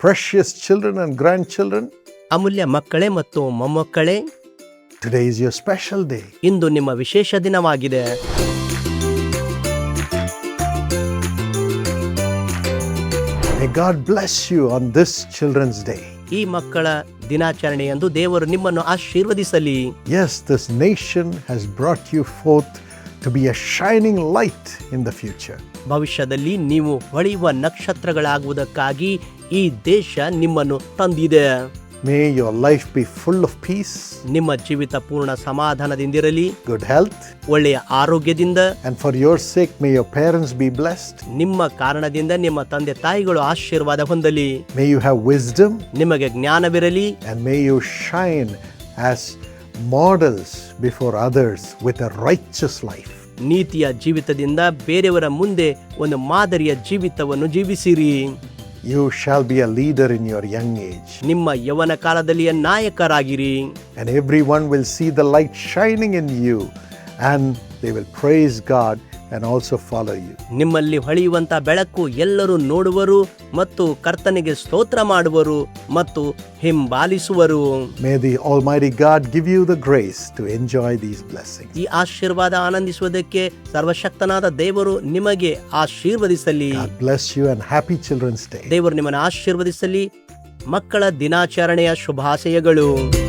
Precious children and grand children ಅಮೂಲ್ಯ ಮಕ್ಕಳೇ ಮತ್ತು ಮೊಮ್ಮಕ್ಕಳೇ today is your special day ಇಂದು ನಿಮ್ಮ ವಿಶೇಷ ದಿನವಾಗಿದೆ. God bless you on this children's day ಈ ಮಕ್ಕಳ ದಿನಾಚರಣೆ ಎಂದು ದೇವರು ನಿಮ್ಮನ್ನು ಆಶೀರ್ವದಿಸಲಿ. As this nation has brought you forth to be a shining light in the future ಭವಿಷ್ಯದಲ್ಲಿ ನೀವು ಹೊಳೆಯುವ ನಕ್ಷತ್ರಗಳಾಗುವುದಕ್ಕಾಗಿ ಈ ದೇಶ ನಿಮ್ಮನ್ನು ತಂದಿದೆ. May your life be full of peace ನಿಮ್ಮ ಜೀವಿತ ಪೂರ್ಣ ಸಮಾಧಾನದಿಂದಿರಲಿ. ಗುಡ್ ಹೆಲ್ತ್ ಒಳ್ಳೆಯ ಆರೋಗ್ಯದಿಂದ. And for your sake may your parents be blessed ನಿಮ್ಮ ಕಾರಣದಿಂದ ನಿಮ್ಮ ತಂದೆ ತಾಯಿಗಳು ಆಶೀರ್ವಾದ ಹೊಂದಲಿ. ಮೇ ಯು ಹ್ಯಾವ್ ವಿಸ್ಡಮ್ ನಿಮಗೆ ಜ್ಞಾನವಿರಲಿ. And may you shine as models before others with a righteous life ನೀತಿಯ ಜೀವಿತದಿಂದ ಬೇರೆಯವರ ಮುಂದೆ ಒಂದು ಮಾದರಿಯ ಜೀವಿತವನ್ನು ಜೀವಿಸಿರಿ. You shall be a leader in your young age, ನಿಮ್ಮ ಯವನ ಕಾಲದಲ್ಲಿಯ ನಾಯಕರಾಗಿರಿ and everyone will see the light shining in you, and they will praise God and also follow you ನಿಮ್ಮಲ್ಲಿ ಹೊಳೆಯುವಂತ ಬೆಳಕು ಎಲ್ಲರೂ ನೋಡುವರು ಮತ್ತು ಕರ್ತನಿಗೆ ಸ್ತೋತ್ರ ಮಾಡುವರು ಮತ್ತು ಹಿಂಬಾಲಿಸುವರು. May the all Almighty God give you the grace to enjoy these blessing ಈ ಆಶೀರ್ವಾದ ಆನಂದಿಸುವುದಕ್ಕೆ ಸರ್ವಶಕ್ತನಾದ ದೇವರು ನಿಮಗೆ ಆಶೀರ್ವದಿಸಲಿ. Bless you and happy children's day. ದೇವರು ನಿಮ್ಮನ್ನು ಆಶೀರ್ವದಿಸಲಿ. ಮಕ್ಕಳ ದಿನಾಚರಣೆಯ ಶುಭಾಶಯಗಳು.